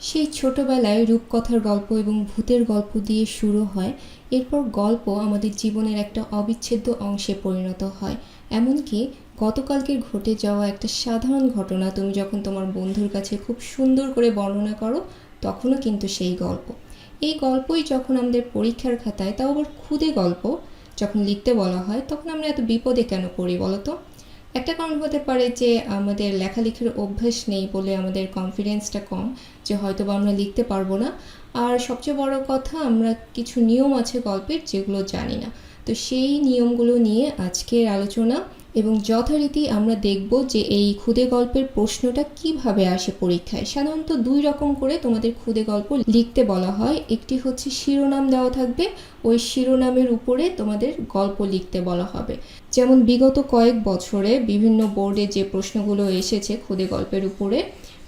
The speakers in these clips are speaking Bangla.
সেই ছোটবেলায় রূপকথার গল্প এবং ভূতের গল্প দিয়ে শুরু হয়। এরপর গল্প আমাদের জীবনের একটা অবিচ্ছেদ্য অংশে পরিণত হয়। এমনকি গতকালকের ঘটে যাওয়া একটা সাধারণ ঘটনা তুমি যখন তোমার বন্ধুর কাছে খুব সুন্দর করে বর্ণনা করো, তখনও কিন্তু সেই গল্প। এই গল্পই যখন আমাদের পরীক্ষার খাতায়, তাও আবার খুদে গল্প, যখন লিখতে বলা হয়, তখন আমরা এত বিপদে কেন পড়ি বলো তো? একটা কারণ হতে পারে যে আমাদের লেখালেখির অভ্যেস নেই বলে আমাদের কনফিডেন্সটা কম, যে হয়তো বা আমরা লিখতে পারব না। আর সবচেয়ে বড় কথা, আমরা কিছু নিয়ম আছে গল্পের যেগুলো জানি না। তো সেই নিয়মগুলো নিয়ে আজকের আলোচনা এবং যথারীতি আমরা দেখব যে এই খুদে গল্পের প্রশ্নটা কীভাবে আসে পরীক্ষায়। সাধারণত দুই রকম করে তোমাদের খুদে গল্প লিখতে বলা হয়। একটি হচ্ছে শিরোনাম দেওয়া থাকবে, ওই শিরোনামের উপরে তোমাদের গল্প লিখতে বলা হবে। যেমন বিগত কয়েক বছরে বিভিন্ন বোর্ডে যে প্রশ্নগুলো এসেছে খুদে গল্পের উপরে,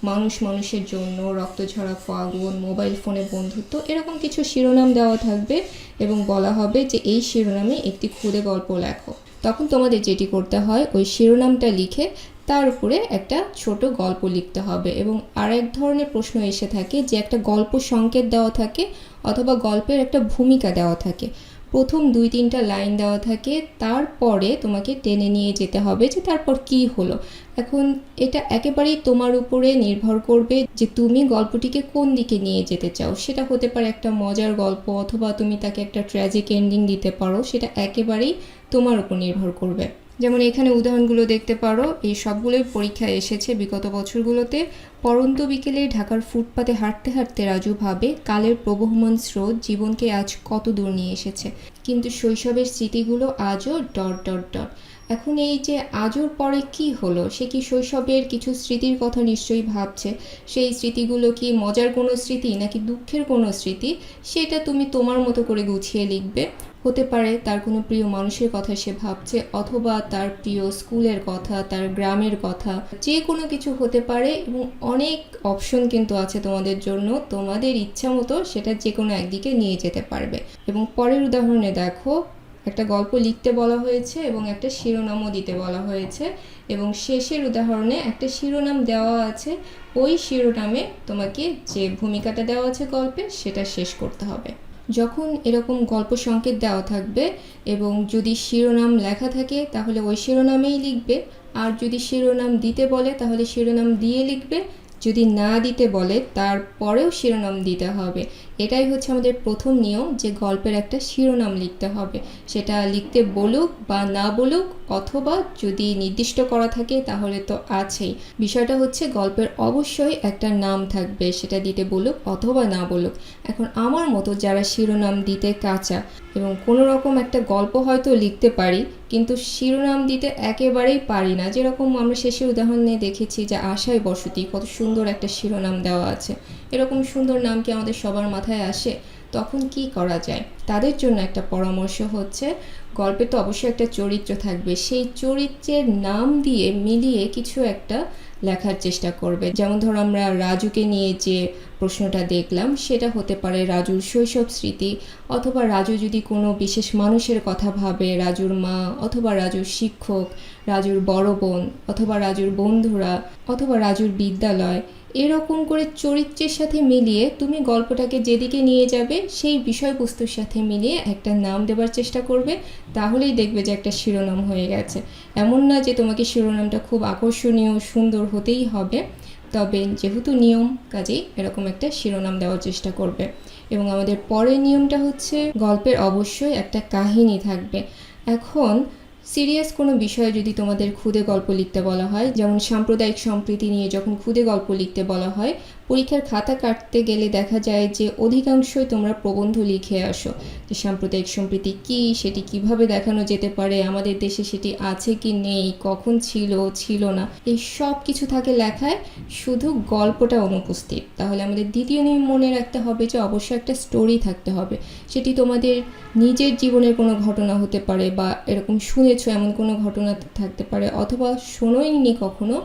মানুষ মানুষের জন্য, রক্তঝরা ফাগুন, মোবাইল ফোনে বন্ধুত্ব, এরকম কিছু শিরোনাম দেওয়া থাকবে এবং বলা হবে যে এই শিরোনামে একটি খুদে গল্প লেখো। তখন তোমাদের যেটি করতে হয়, ওই শিরোনামটা লিখে তার উপরে একটা ছোট গল্প লিখতে হবে এবং আরেক ধরনের প্রশ্ন এসে থাকে যে একটা গল্প সংকেত দেওয়া থাকে অথবা গল্পের একটা ভূমিকা দেওয়া থাকে। প্রথম দুই, তিনটা লাইন দেওয়া থাকে, তারপরে তোমাকে টেনে নিয়ে যেতে হবে যে তারপর কি হলো। এখন এটা একেবারেই তোমার উপরে নির্ভর করবে যে তুমি গল্পটিকে কোন দিকে নিয়ে যেতে চাও। সেটা হতে পারে একটা মজার গল্প অথবা তুমি তাকে একটা ট্র্যাজিক এন্ডিং দিতে পারো, সেটা একেবারেই তোমার উপর নির্ভর করবে। যেমন এখানে উদাহরণগুলো দেখতে পারো, এই সবগুলোই পরীক্ষায় এসেছে বিগত বছরগুলোতে। পরন্ত বিকেলে ঢাকার ফুটপাতে হাঁটতে হাঁটতে রাজু ভাবে, কালের প্রবহমান স্রোত জীবনকে আজ কত দূর নিয়ে এসেছে। কিন্তু শৈশবের স্মৃতিগুলো আজও ডট ডট ডট। এখন এই যে আজর পরে কি হলো, সে কি শৈশবের কিছু স্মৃতির কথা নিশ্চয়ই ভাবছে? সেই স্মৃতিগুলো কি মজার কোনো স্মৃতি নাকি দুঃখের কোনো স্মৃতি? সেটা তুমি তোমার মতো করে গুছিয়ে লিখবে। হতে পারে তার কোনো প্রিয় মানুষের কথা সে ভাবছে অথবা তার প্রিয় স্কুলের কথা, তার গ্রামের কথা, যে কোনো কিছু হতে পারে এবং অনেক অপশন কিন্তু আছে তোমাদের জন্য। তোমাদের ইচ্ছা মতো সেটা যে কোনো একদিকে নিয়ে যেতে পারবে। এবং পরের উদাহরণে দেখো, একটা গল্প লিখতে বলা হয়েছে এবং একটা শিরোনামও দিতে বলা হয়েছে। এবং শেষের উদাহরণে একটা শিরোনাম দেওয়া আছে। ওই শিরোনামে তোমাকে যে ভূমিকাটা দেওয়া আছে গল্পে, সেটা শেষ করতে হবে। যখন এরকম গল্প সংকেত দেওয়া থাকবে এবং যদি শিরোনাম লেখা থাকে, তাহলে ওই শিরোনামেই লিখবে। আর যদি শিরোনাম দিতে বলে, তাহলে শিরোনাম দিয়ে লিখবে। যদি না দিতে বলে, তারপরেও শিরোনাম দিতে হবে। এটাই হচ্ছে আমাদের প্রথম নিয়ম যে গল্পের একটা শিরোনাম লিখতে হবে। সেটা লিখতে বলুক বা না বলুক অথবা যদি নির্দিষ্ট করা থাকে তাহলে তো আছেই। বিষয়টা হচ্ছে গল্পের অবশ্যই একটা নাম থাকবে, সেটা দিতে বলুক অথবা না বলুক। এখন আমার মতো যারা শিরোনাম দিতে কাঁচা এবং কোনো রকম একটা গল্প হয়তো লিখতে পারি, কিন্তু শিরোনাম দিতে একেবারেই পারি না। যেরকম আমরা শেষের উদাহরণে দেখেছি যে আশায় বসতি, কত সুন্দর একটা শিরোনাম দেওয়া আছে। এরকম সুন্দর নাম কি আমাদের সবার মাথায় আসে? তখন কি করা যায়? তাদের জন্য একটা পরামর্শ হচ্ছে গল্পে তো অবশ্যই একটা চরিত্র থাকবে। সেই চরিত্রের নাম দিয়ে মিলিয়ে কিছু একটা লেখার চেষ্টা করবে। যেমন ধরো আমরা রাজুকে নিয়ে যে প্রশ্নটা দেখলাম, সেটা হতে পারে রাজুর শৈশব স্মৃতি, অথবা রাজু যদি কোনো বিশেষ মানুষের কথা ভাবে, রাজুর মা, অথবা রাজুর শিক্ষক, রাজুর বড় বোন, অথবা রাজুর বন্ধুরা, অথবা রাজুর বিদ্যালয় এরকম করে চরিত্রের সাথে মিলিয়ে তুমি গল্পটাকে যেদিকে নিয়ে যাবে, সেই বিষয়বস্তুর সাথে মিলিয়ে একটা নাম দেবার চেষ্টা করবে, তাহলেই দেখবে যে একটা শিরোনাম হয়ে গেছে। এমন না যে তোমাকে শিরোনামটা খুব আকর্ষণীয়, সুন্দর হতেই হবে, তবে যেহেতু নিয়ম, কাজেই এরকম একটা শিরোনাম দেওয়ার চেষ্টা করবে। এবং আমাদের পরের নিয়মটা হচ্ছে, গল্পের অবশ্যই একটা কাহিনী থাকবে। এখন সিরিয়াস কোনো বিষয়ে যদি তোমাদের খুদে গল্প লিখতে বলা হয়, যেমন সাম্প্রদায়িক সম্প্রীতি নিয়ে যখন খুদে গল্প লিখতে বলা হয় পরীক্ষার খাতা কাটতে গেলে দেখা যায় যে অধিকাংশই তোমরা প্রবন্ধ লিখে আসো। যে সাম্প্রদায়িক সম্প্রীতি কী, সেটি কীভাবে দেখানো যেতে পারে, আমাদের দেশে সেটি আছে কি নেই, কখন ছিল ছিল না, এই সব কিছু থাকে লেখায় শুধু গল্পটা অনুপস্থিত। তাহলে আমাদের দ্বিতীয় নিয়ম মনে রাখতে হবে যে অবশ্যই একটা স্টোরি থাকতে হবে। সেটি তোমাদের নিজের জীবনের কোনো ঘটনা হতে পারে বা এরকম শুনেছো এমন কোনো ঘটনা থাকতে পারে, অথবা শোনোইনি কখনো,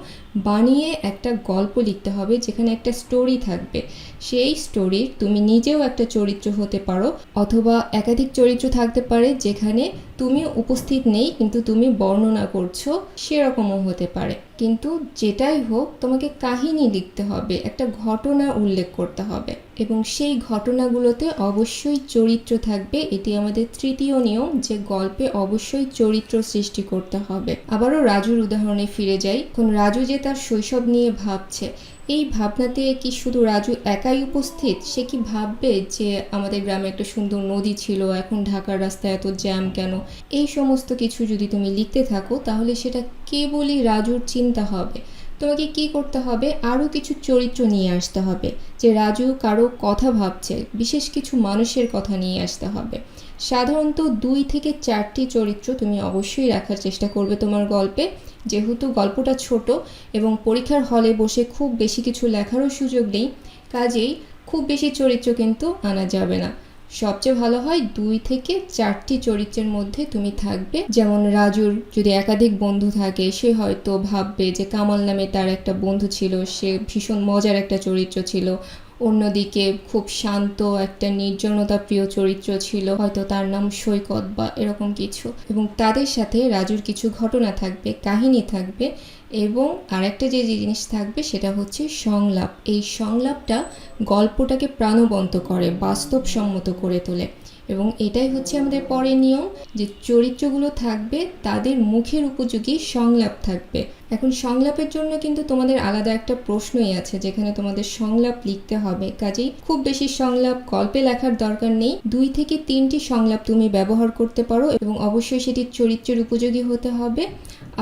বানিয়ে একটা গল্প লিখতে হবে যেখানে একটা স্টোরি স্টোরি থাকবে। সেই স্টোরির তুমি নিজেও একটা চরিত্র হতে পারো অথবা একাধিক চরিত্র থাকতে পারে যেখানে তুমি উপস্থিত নেই কিন্তু তুমি বর্ণনা করছ সেরকমও হতে পারে। কিন্তু যেটাই হোক, তোমাকে কাহিনী লিখতে হবে, একটা ঘটনা উল্লেখ করতে হবে এবং সেই ঘটনাগুলোতে অবশ্যই চরিত্র থাকবে। এটি আমাদের তৃতীয় নিয়ম যে গল্পে অবশ্যই চরিত্র সৃষ্টি করতে হবে। আবারও রাজুর উদাহরণে ফিরে যাই। এখন রাজু যে তার শৈশব নিয়ে ভাবছে এই ভাবনাতে কি শুধু রাজু একাই উপস্থিত? সে কি ভাববে যে আমাদের গ্রামে একটা সুন্দর নদী ছিল, এখন ঢাকার রাস্তায় এত জ্যাম কেন? এই সমস্ত কিছু যদি তুমি লিখতে থাকো, তাহলে সেটা কেবলই রাজুর চিন্তা হবে। তোমাকে কি করতে হবে? আরও কিছু চরিত্র নিয়ে আসতে হবে, যে রাজু কারও কথা ভাবছে, বিশেষ কিছু মানুষের কথা নিয়ে আসতে হবে। সাধারণত দুই থেকে চারটি চরিত্র তুমি অবশ্যই রাখার চেষ্টা করবে তোমার গল্পে। যেহেতু গল্পটা ছোট এবং পরীক্ষার হলে বসে খুব বেশি কিছু লেখারও সুযোগ নেই, কাজেই খুব বেশি চরিত্র কিন্তু আনা যাবে না। সবচেয়ে ভালো হয় দুই থেকে চারটি চরিত্রের মধ্যে তুমি থাকবে। যেমন রাজুর যদি একাধিক বন্ধু থাকে, সে হয়তো ভাববে যে কামাল নামে তার একটা বন্ধু ছিল, সে ভীষণ মজার একটা চরিত্র ছিল। অন্যদিকে খুব শান্ত একটা নির্জনতা প্রিয় চরিত্র ছিল, হয়তো তার নাম সৈকত বা এরকম কিছু। এবং তাদের সাথে রাজুর কিছু ঘটনা থাকবে, কাহিনী থাকবে এবং আরেকটা যে জিনিস থাকবে সেটা হচ্ছে সংলাপ। এই সংলাপটা গল্পটাকে প্রাণবন্ত করে, বাস্তবসম্মত করে তোলে। এবং এটাই হচ্ছে আমাদের পরের নিয়ম, যে চরিত্রগুলো থাকবে, তাদের মুখের উপযোগী সংলাপ থাকবে। এখন সংলাপের জন্য কিন্তু তোমাদের আলাদা একটা প্রশ্নই আছে, যেখানে তোমাদের সংলাপ লিখতে হবে। কাজেই খুব বেশি সংলাপ গল্পে লেখার দরকার নেই। দুই থেকে তিনটি সংলাপ তুমি ব্যবহার করতে পারো এবং অবশ্যই সেটি চরিত্রের উপযোগী হতে হবে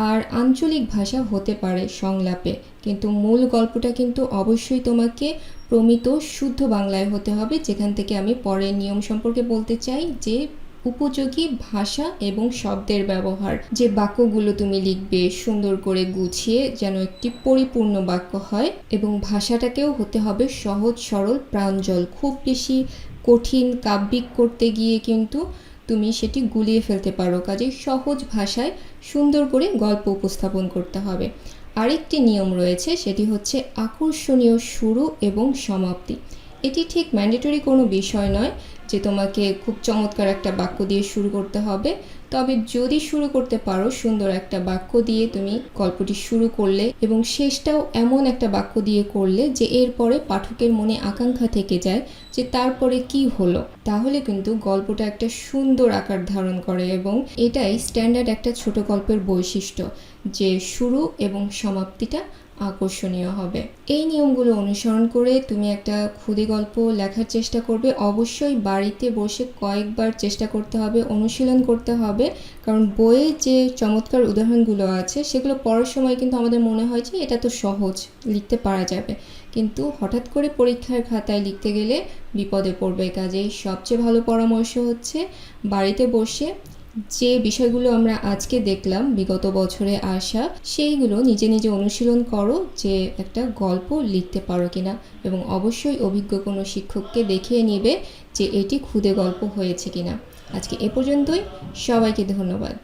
আর আঞ্চলিক ভাষা হতে পারে সংলাপে। কিন্তু মূল গল্পটা কিন্তু অবশ্যই তোমাকে প্রমিত শুদ্ধ বাংলায় হতে হবে, যেখান থেকে আমি পরের নিয়ম সম্পর্কে বলতে চাই যে উপযোগী ভাষা এবং শব্দের ব্যবহার। যে বাক্যগুলো তুমি লিখবে সুন্দর করে গুছিয়ে যেন একটি পরিপূর্ণ বাক্য হয় এবং ভাষাটাকেও হতে হবে সহজ, সরল, প্রাঞ্জল। খুব বেশি কঠিন কাব্যিক করতে গিয়ে কিন্তু তুমি সেটি গুলিয়ে ফেলতে পারো। কাজে সহজ ভাষায় সুন্দর করে গল্প উপস্থাপন করতে হবে। আরেকটি নিয়ম রয়েছে, সেটি হচ্ছে আকর্ষণীয় শুরু এবং সমাপ্তি। এটি ঠিক ম্যান্ডেটরি কোনো বিষয় নয় যে তোমাকে খুব চমৎকার একটা বাক্য দিয়ে শুরু করতে হবে। তবে যদি শুরু করতে পারো, সুন্দর একটা বাক্য দিয়ে তুমি গল্পটি শুরু করলে এবং শেষটাও এমন একটা বাক্য দিয়ে করলে যে এরপরে পাঠকের মনে আকাঙ্ক্ষা থেকে যায় যে তারপরে কি হলো। তাহলে কিন্তু গল্পটা একটা সুন্দর আকার ধারণ করে এবং এটাই স্ট্যান্ডার্ড একটা ছোট গল্পের বৈশিষ্ট্য যে শুরু এবং সমাপ্তিটা আকর্ষণীয় হবে। এই নিয়মগুলো অনুসরণ করে তুমি একটা ক্ষুদে গল্প লেখার চেষ্টা করবে। অবশ্যই বাড়িতে বসে কয়েকবার চেষ্টা করতে হবে, অনুশীলন করতে হবে। কারণ বইয়ে যে চমৎকার উদাহরণগুলো আছে, সেগুলো পড়ার সময় কিন্তু আমাদের মনে হয় যে এটা তো সহজ, লিখতে পারা যাবে। কিন্তু হঠাৎ করে পরীক্ষার খাতায় লিখতে গেলে বিপদে পড়বে। কাজেই সবচেয়ে ভালো পরামর্শ হচ্ছে বাড়িতে বসে যে বিষয়গুলো আমরা আজকে দেখলাম, বিগত বছরে আসা, সেইগুলো নিজে নিজে অনুশীলন করো যে একটা গল্প লিখতে পারো কিনা এবং অবশ্যই অভিজ্ঞ কোনো শিক্ষককে দেখিয়ে নেবে যে এটি খুদে গল্প হয়েছে কিনা। আজকে এ পর্যন্তই। সবাইকে ধন্যবাদ।